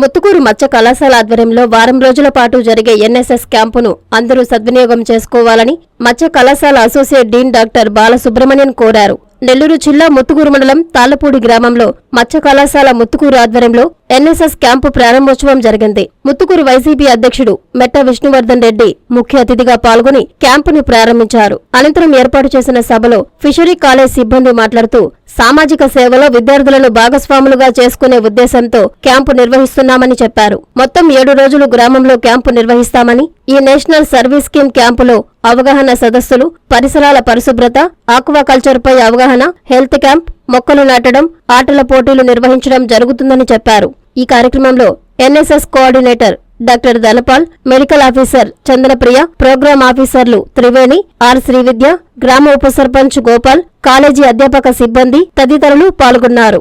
ముత్తుకూరు మత్స్య కళాశాల ఆధ్వర్యంలో వారం రోజుల పాటు జరిగే ఎన్ఎస్ఎస్ క్యాంపును అందరూ సద్వినియోగం చేసుకోవాలని మత్స్య కళాశాల అసోసియేట్ డీన్ డాక్టర్ బాలసుబ్రహ్మణ్యన్ కోరారు. నెల్లూరు జిల్లా ముత్తుకూరు మండలం తాళ్ళపూడి గ్రామంలో మత్స్య కళాశాల ముత్తుకూరు ఆధ్వర్యంలో ఎన్ఎస్ఎస్ క్యాంపు ప్రారంభోత్సవం జరిగింది. ముత్తుకూరు వైసీపీ అధ్యక్షుడు మెట్ట విష్ణువర్ధన్ రెడ్డి ముఖ్య అతిథిగా పాల్గొని క్యాంపును ప్రారంభించారు. అనంతరం ఏర్పాటు చేసిన సభలో ఫిషరీ కాలేజ్ సిబ్బంది మాట్లాడుతూ సామాజిక సేవలో విద్యార్థులను భాగస్వాములుగా చేసుకునే ఉద్దేశంతో క్యాంపు నిర్వహిస్తున్నామని చెప్పారు. మొత్తం ఏడు రోజులు గ్రామంలో క్యాంపు నిర్వహిస్తామని ఈ నేషనల్ సర్వీస్ స్కీమ్ క్యాంపులో అవగాహన సదస్సులు పరిసరాల పరిశుభ్రత ఆక్వాకల్చర్ పై అవగాహన హెల్త్ క్యాంప్ మొక్కలు నాటడం ఆటల పోటీలు నిర్వహించడం జరుగుతుందని చెప్పారు. ఈ కార్యక్రమంలో NSS coordinator doctor Dalapal medical officer Chandrapriya program ఆఫీసర్లు త్రివేణి ఆర్ శ్రీవిద్య గ్రామ ఉప సర్పంచ్ గోపాల్ కాలేజీ అధ్యాపక సిబ్బంది తదితరులు పాల్గొన్నారు.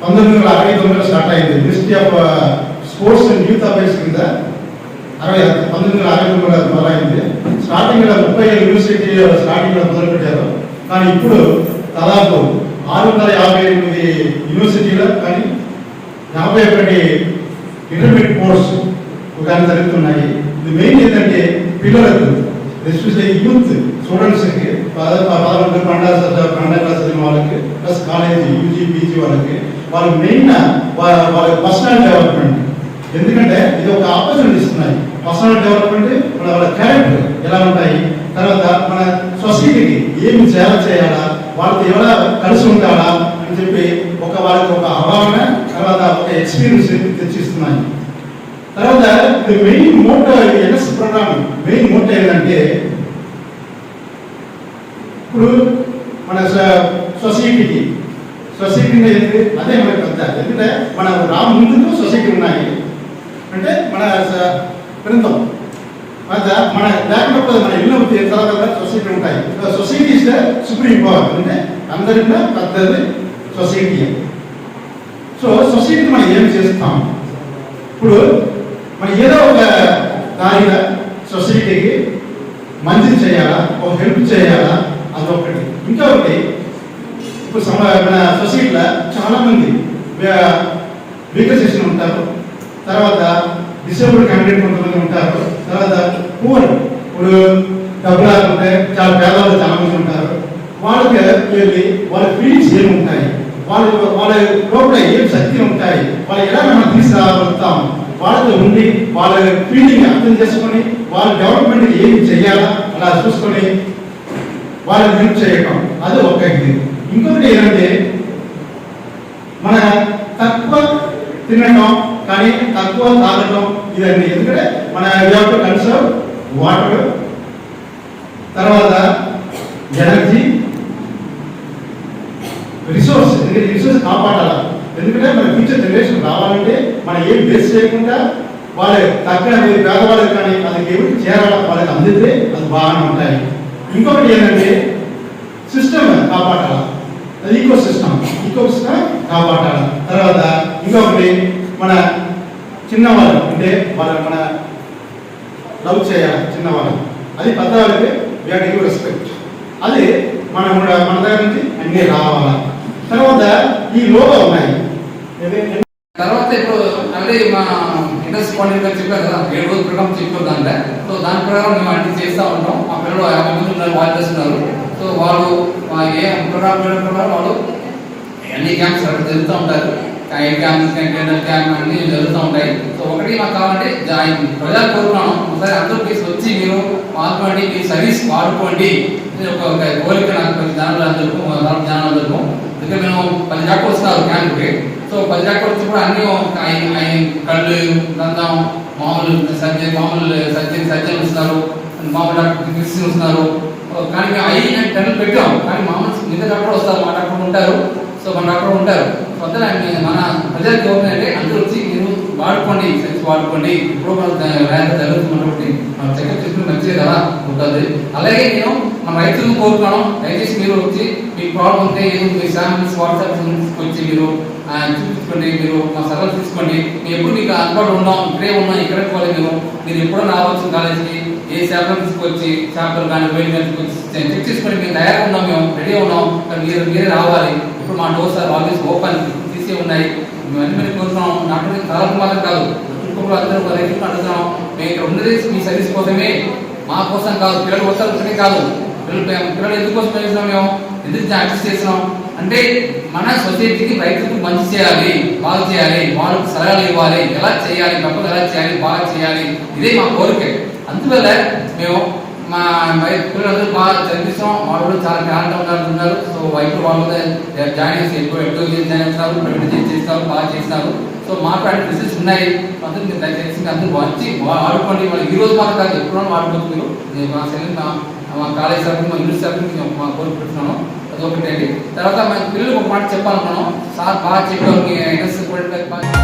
పంతొమ్మిది వందల అరవై తొమ్మిదిలో స్టార్ట్ అయింది. Ministry of sports and youth affairs కింద అరవై పంతొమ్మిది వందల అరవై తొమ్మిదిలో మొదలైంది. ముప్పై యూనివర్సిటీ కానీ ఇప్పుడు దాదాపు ఆరు వందల యాభై ఎనిమిది యూనివర్సిటీలో కానీ యాభై ఒకటి ఇంటర్మీడియట్ కోర్స్ కానీ జరుగుతున్నాయి. ఇది మెయిన్ ఏంటంటే పిల్లలకు ఎస్పెషల్లీ యూత్ స్టూడెంట్స్కి పదకొండు పన్నెండు పన్నెండు క్లాస్ చదివిన వాళ్ళకి ప్లస్ కాలేజీ యూజీ పీజీ వాళ్ళకి వాళ్ళు మెయిన్ వాళ్ళ పర్సనల్ డెవలప్మెంట్ ఎందుకంటే ఇది ఒక ఆపర్చునిటీ ఇస్తున్నాయి. పర్సనల్ డెవలప్మెంట్ వాళ్ళ క్యారెక్టర్ ఎలా ఉంటాయి? తర్వాత మన సొసైటీకి ఏమి సేవ చేయాలా వాళ్ళతో ఎలా కలిసి ఉండాలా అని చెప్పి ఒక వాళ్ళకి ఒక అవగాహన తర్వాత ఒక ఎక్స్పీరియన్స్ తెచ్చిస్తున్నాయి. తర్వాత ఇది main motto NS program main motto ఏంటంటే ఇప్పుడు మన సొసైటీకి సొసైటీ ఏంటి? అదే మనకి పెద్ద. ఎందుకంటే మన రా ముందుకు సొసైటీ ఉన్నాయి. అంటే మన స- మన లేకపోతే మన ఇల్లు తర్వాత సొసైటీ ఉంటాయి. సొసైటీ ఇస్ సుప్రీం పవర్ అంటే అందరిలో పెద్దది సొసైటీ. సో సొసైటీ మనం ఏం చేస్తాం? ఇప్పుడు మనం ఏదో ఒక దారిగా సొసైటీకి మంచి చేయాలా? ఒక హెల్ప్ చేయాలా? అదొకటి. ఇంకొకటి ఇప్పుడు సమ మన సొసైటీలో చాలామంది వికసిస్తూ ఉంటారు. తర్వాత డిసేబుల్డ్ క్యాండిడేట్ కొంతమంది ఉంటారు. తర్వాత పూర్ ఇప్పుడు డబ్బులు ఉంటే చాలా పేదవాళ్ళు చాలా మంది ఉంటారు. వాళ్ళకి వెళ్ళి వాళ్ళ ఫీలింగ్స్ ఏమి ఉంటాయి వాళ్ళ వాళ్ళ లోపల ఏం శక్తి ఉంటాయి? వాళ్ళు ఎలా మనం తీసుకురాగలుగుతాం? వాళ్ళతో ఉండి వాళ్ళ ఫీలింగ్ అర్థం చేసుకొని వాళ్ళ డెవలప్మెంట్ ఏం చేయాలా అలా చూసుకొని వాళ్ళని హెల్ప్ చేయటం. అది ఒక ఇది. ఇంకొకటి ఏంటంటే మన తక్కువ తినటం కానీ తక్కువ తాగటం ఇవన్నీ ఎందుకంటే మన టు కన్సర్వ్ వాటర్ తర్వాత ఎనర్జీ రిసోర్స్ ఎందుకంటే రిసోర్స్ కాపాడాలి? ఎందుకంటే మన ఫ్యూచర్ జనరేషన్ రావాలంటే మనం ఏం వేస్ట్ చేయకుండా వాళ్ళ తక్కువ పేదవాళ్ళకి కానీ అది ఎవరికి చేరాలి వాళ్ళకి అందితే అది బాగానే ఉంటాయి. ఇంకొకటి ఏంటంటే సిస్టమ్ కాపాడాలి? అది ఈకో సిస్టమ్ ఈకో సిస్టమ్ కాపాడాలి? తర్వాత ఇంకొకటి మన చిన్నవాళ్ళు అంటే వాళ్ళ మన లవ్ చేయాలి చిన్నవాళ్ళు. అది పెద్దవాళ్ళకి వీటికి రెస్పెక్ట్ అది మన మన- మన దగ్గర నుంచి అన్నీ రావాలా? తర్వాత ఈ లోగా ఉన్నాయి. తర్వాత ఇప్పుడు మళ్ళీ మా ఇండస్ కోఆర్డినేటర్ చెప్పారు కదా ఏడు రోజుల ప్రోగ్రామ్ చెప్తుందంటే సో దాని ప్రకారం మేము అన్ని చేస్తూ ఉంటాం. మా పిల్లలు యాభై మంది ఉన్నారు వాళ్ళు చేస్తున్నారు. సో వాళ్ళు ఏ ప్రోగ్రామ్ వాళ్ళు అన్ని క్యాంప్స్ అక్కడ జరుగుతూ ఉంటారు. ఏ క్యాంప్స్ క్యాండిడల్ క్యాంప్ అన్ని జరుగుతూ ఉంటాయి సో ఒకటి మాకు కావాలంటే జాయిన్ ప్రజలు కోరుకున్నాం ఒకసారి అందరూ ప్లీజ్ వచ్చి మీరు పాల్గొండి మీ సర్వీస్ వాడుకోండి ఒక కోరిక నాకు పది జనాలు అందరికీ నాలుగు అందరికీ ఇంకా మేము పది దాకా వస్తారు క్యాంప్కి సో పది దాకా వచ్చి కూడా అన్ని ఆయన ఆయన కళ్ళు దంతం మామూలు సర్జరీ మామూలు సర్జరీ సర్జన్ వస్తున్నారు మామూలు డాక్టర్ ఫిజిషియన్ వస్తున్నారు కానీ అవి టెన్ పెట్టాం కానీ మామూలు మిగతా డాక్టర్ వస్తారు మా డాక్టర్ ఉంటారు సో మన డాక్టర్ ఉంటారు సో మన ప్రజలకు ఏంటంటే అందరూ వచ్చి మీరు వాడుకోండి సెన్స్ వాడుకోండి. ఇప్పుడు మన ర్యాంక్ జరుగుతున్నటువంటి మనం చెకప్ చేసుకుని మంచిదే కదా ఉంటుంది. అలాగే నేను మన రైతులను కోరుకున్నాను దయచేసి మీరు వచ్చి మీ ప్రాబ్లం ఉంటే ఏదో మీ శాంపిల్స్ వాట్సాప్ వచ్చి మీరు చూపించుకోండి మీరు మా సలహా తీసుకోండి. మేము ఎప్పుడు మీకు అందుబాటులో ఉన్నాం ఇక్కడే ఉన్నాం ఇక్కడ పోవాలి మీరు మీరు ఎప్పుడో రావచ్చు కాలేజీకి ఏ శాఖలు తీసుకొచ్చి శాఖలు కానీ వేడి తీసుకొచ్చి చెక్ చేసుకోండి మేము తయారుగా ఉన్నాం మేము రెడీ ఉన్నాం. మీరు మీరే రావాలి. ఇప్పుడు మా డోర్స్ ఆర్ ఆల్వేస్ ఓపెన్ తీసి ఉన్నాయి. మేము అన్ని మేము కోరుతున్నాం. నాకు కాలం మాత్రం కాదు. చుట్టుపక్కల అందరూ రైతులు అడుగుతున్నాం. మేము ఇక్కడ ఉన్నది మీ సర్వీస్ కోసమే. మా కోసం కాదు. పిల్లలు వస్తారు ఒకటే కాదు. పిల్లలు పిల్లలు ఎందుకోసం చేస్తున్నాం మేము? ఎందుకు యాక్సెస్ చేస్తున్నాం? అంటే మన సొసైటీకి రైతులకు మంచి చేయాలి. బాగా చేయాలి. వాళ్ళకి సలహాలు ఇవ్వాలి. ఎలా చేయాలి? తప్పదు ఎలా చేయాలి? బాగా చేయాలి. ఇదే మా కోరిక. అందువల్ల మేము మా వై- పిల్లలందరూ బాగా చదివిస్తాం. వాళ్ళు చాలా టాలెంట్ ఉన్నారు ఉన్నారు. సో వైపు వాళ్ళు జాయిన్ చేసి ఎక్కువ ఎక్కువ జాయిన్ చేస్తారు ప్రైవేట్ చేస్తారు బాగా చేస్తారు సో మాట్లాడే బిజినెస్ ఉన్నాయి. అందరూ మీరు దయచేసి అందరూ వచ్చి ఆడుకోండి. వాళ్ళు ఈ రోజు మాత్రం కాదు ఎప్పుడైనా వాడుకోవచ్చు మీరు. నేను మా సెలవు మా మా కాలేజ్ తరఫున మా యూనివర్సిటీ తరఫున మా కోరిక పెడుతున్నాను అదొకటి అండి తర్వాత మా పిల్లలకు ఒక మాట చెప్పాలనుకున్నాం సార్ బాగా చెప్పారు మీ ఎన్ఎస్ కూడా బాగా